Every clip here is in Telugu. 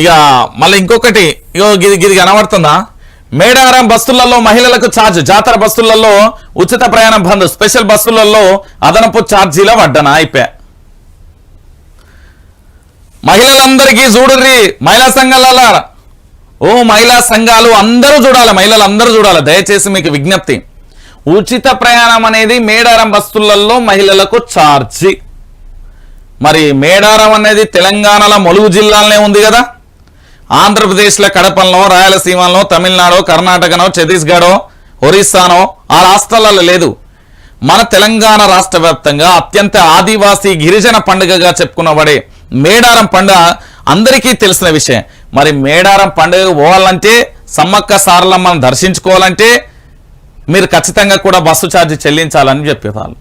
ఇక మళ్ళీ ఇంకొకటి ఇగో గిది గిది కనబడుతుందా? మేడారం బస్సులలో మహిళలకు ఛార్జ్ జాతర బస్సులలో ఉచిత ప్రయాణం బంద్ స్పెషల్ బస్సులలో అదనపు ఛార్జీల వడ్డన అయిపోయా మహిళలందరికీ చూడుర్రి మహిళా సంఘాల ఓ మహిళా సంఘాలు అందరూ చూడాలి మహిళలు అందరూ చూడాలి దయచేసి మీకు విజ్ఞప్తి. ఉచిత ప్రయాణం అనేది మేడారం బస్సులలో మహిళలకు ఛార్జీ. మరి మేడారం అనేది తెలంగాణలో ములుగు జిల్లాలనే ఉంది కదా. ఆంధ్రప్రదేశ్లో కడపంలో రాయలసీమలో తమిళనాడు కర్ణాటకనో ఛత్తీస్గఢో ఒరిస్సానో ఆ రాష్ట్రాలలో లేదు. మన తెలంగాణ రాష్ట్ర వ్యాప్తంగా అత్యంత ఆదివాసీ గిరిజన పండుగగా చెప్పుకున్నబడే మేడారం పండుగ అందరికీ తెలిసిన విషయం. మరి మేడారం పండుగ పోవాలంటే సమ్మక్క సారలమ్మను దర్శించుకోవాలంటే మీరు ఖచ్చితంగా కూడా బస్సు ఛార్జీ చెల్లించాలని చెప్పేవాళ్ళు.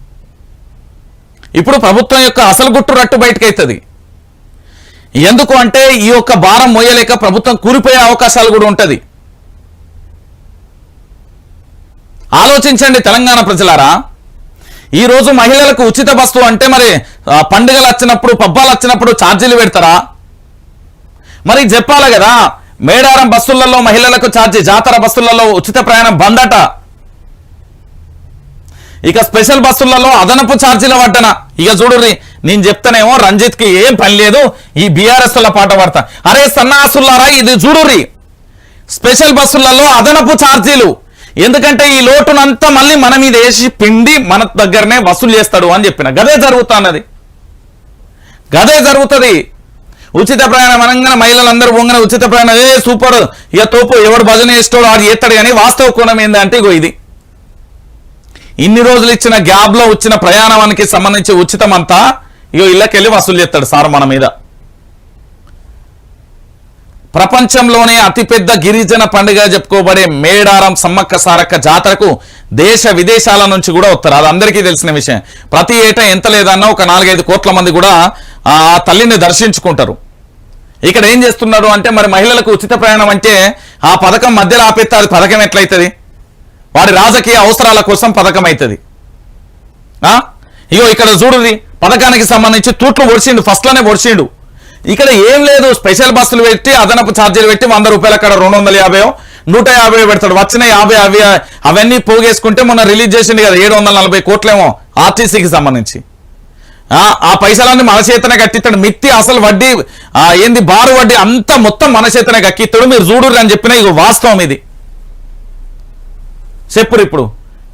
ఇప్పుడు ప్రభుత్వం యొక్క అసలు గుట్టు రట్టు బయటకైతుంది. ఎందుకు అంటే ఈ యొక్క భారం మోయలేక ప్రభుత్వం కూలిపోయే అవకాశాలు కూడా ఉంటుంది. ఆలోచించండి తెలంగాణ ప్రజలారా. ఈరోజు మహిళలకు ఉచిత బస్సు అంటే మరి పండుగలు వచ్చినప్పుడు పబ్బాలు వచ్చినప్పుడు ఛార్జీలు పెడతారా? మరి చెప్పాలి కదా మేడారం బస్సులలో మహిళలకు ఛార్జీ జాతర బస్సులలో ఉచిత ప్రయాణం బందట. ఇక స్పెషల్ బస్సులలో అదనపు ఛార్జీల పడ్డన ఇక చూడుర్రి నేను చెప్తానేమో రంజిత్కి ఏం పని లేదు ఈ బీఆర్ఎస్ ల పాట పడతా. అరే సన్నాసులారా ఇది చూడుర్రి. స్పెషల్ బస్సులలో అదనపు ఛార్జీలు. ఎందుకంటే ఈ లోటునంతా మళ్ళీ మన మీద వేసి పిండి మన దగ్గరనే వసూలు చేస్తాడు అని చెప్పిన. గదే జరుగుతున్నది. గదే జరుగుతుంది. ఉచిత ప్రయాణం అనగానే మహిళలందరూ పొంగన ఉచిత ప్రయాణం. ఏ సూపర్. ఇక తోపు ఎవడు భజన చేస్తాడు ఆడు చేస్తాడు కానీ వాస్తవ కోణం ఏంటంటే ఇగో ఇది. ఇన్ని రోజులు ఇచ్చిన గ్యాబ్లో వచ్చిన ప్రయాణానికి సంబంధించి ఉచితం అంతా ఇగో ఇళ్ళకెళ్ళి వసూలు చేస్తాడు సార్ మన మీద. ప్రపంచంలోనే అతిపెద్ద గిరిజన పండుగ చెప్పుకోబడే మేడారం సమ్మక్క సారక్క జాతరకు దేశ విదేశాల నుంచి కూడా వస్తారు. అది అందరికీ తెలిసిన విషయం. ప్రతి ఏటా ఎంత లేదన్నా ఒక నాలుగైదు కోట్ల మంది కూడా ఆ తల్లిని దర్శించుకుంటారు. ఇక్కడ ఏం చేస్తున్నాడు అంటే మరి మహిళలకు ఉచిత ప్రయాణం అంటే ఆ పథకం మధ్యలో ఆపేస్తే అది పథకం ఎట్లయితుంది? వాడి రాజకీయ అవసరాల కోసం పథకం అవుతుంది ఆ? ఇగో ఇక్కడ చూడుది పథకానికి సంబంధించి తూట్లు ఒడిచిండు ఫస్ట్లోనే ఒడిచిండు ఇక్కడ ఏం లేదు స్పెషల్ బస్సులు పెట్టి అదనపు ఛార్జీలు పెట్టి వంద రూపాయలు అక్కడ రెండు వందల యాభై నూట యాభై పెడతాడు. వచ్చిన యాభై అవి అవన్నీ పోగేసుకుంటే మొన్న రిలీజ్ చేసింది కదా ఏడు వందల నలభై కోట్లేమో ఆర్టీసీకి సంబంధించి. ఆ? పైసలన్నీ మన చేతనే కట్టిస్తాడు. మిత్తి అసలు వడ్డీ ఏంది బారు వడ్డీ అంతా మొత్తం మన చేతనే కక్కిస్తాడు మీరు చూడుర్రి అని చెప్పిన ఇది వాస్తవం ఇది. చెప్పురు ఇప్పుడు.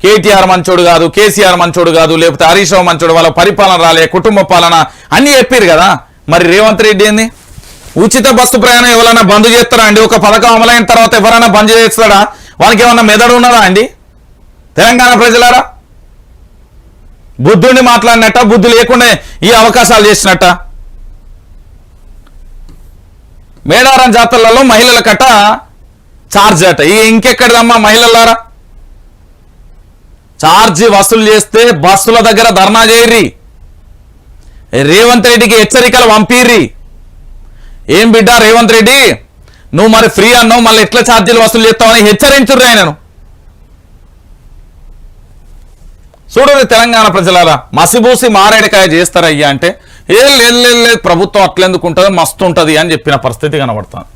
కేటీఆర్ మంచోడు కాదు కేసీఆర్ మంచోడు కాదు లేకపోతే హరీష్ రావు మంచోడు వాళ్ళ పరిపాలన రాలే కుటుంబ పాలన అన్ని చెప్పారు కదా. మరి రేవంత్ రెడ్డి ఏంది? ఉచిత బస్సు ప్రయాణం ఎవరైనా బంద్ చేస్తారా అండి? ఒక పథకం అమలైన తర్వాత ఎవరైనా బంద్ చేస్తాడా? వాళ్ళకి ఏమన్నా మెదడు ఉన్నదా అండి? తెలంగాణ ప్రజలారా? బుద్ధుడిని మాట్లాడినట్ట బుద్ధి లేకుండా ఈ అవకాశాలు చేసినట్ట. మేడారం జాతరలలో మహిళల కట్ట ఛార్జ్ అట. ఈ ఇంకెక్కడిదమ్మా మహిళలారా? ఛార్జీ వసూలు చేస్తే బస్సుల దగ్గర ధర్నా చేయర్రి. రేవంత్ రెడ్డికి హెచ్చరికలు పంపిర్రి. ఏం బిడ్డ రేవంత్ రెడ్డి? నువ్వు మరి ఫ్రీ అన్నావు మళ్ళీ ఎట్లా ఛార్జీలు వసూలు చేస్తావని హెచ్చరించుర్రి ఆయనను. చూడండి తెలంగాణ ప్రజలారా మసిబూసి మారేడుకాయ చేస్తారయ్యా అంటే ఏ లేదు లేదు లేదు ప్రభుత్వం అట్లెందుకు ఉంటుంది మస్తు ఉంటుంది అని చెప్పిన పరిస్థితి కనబడుతుంది.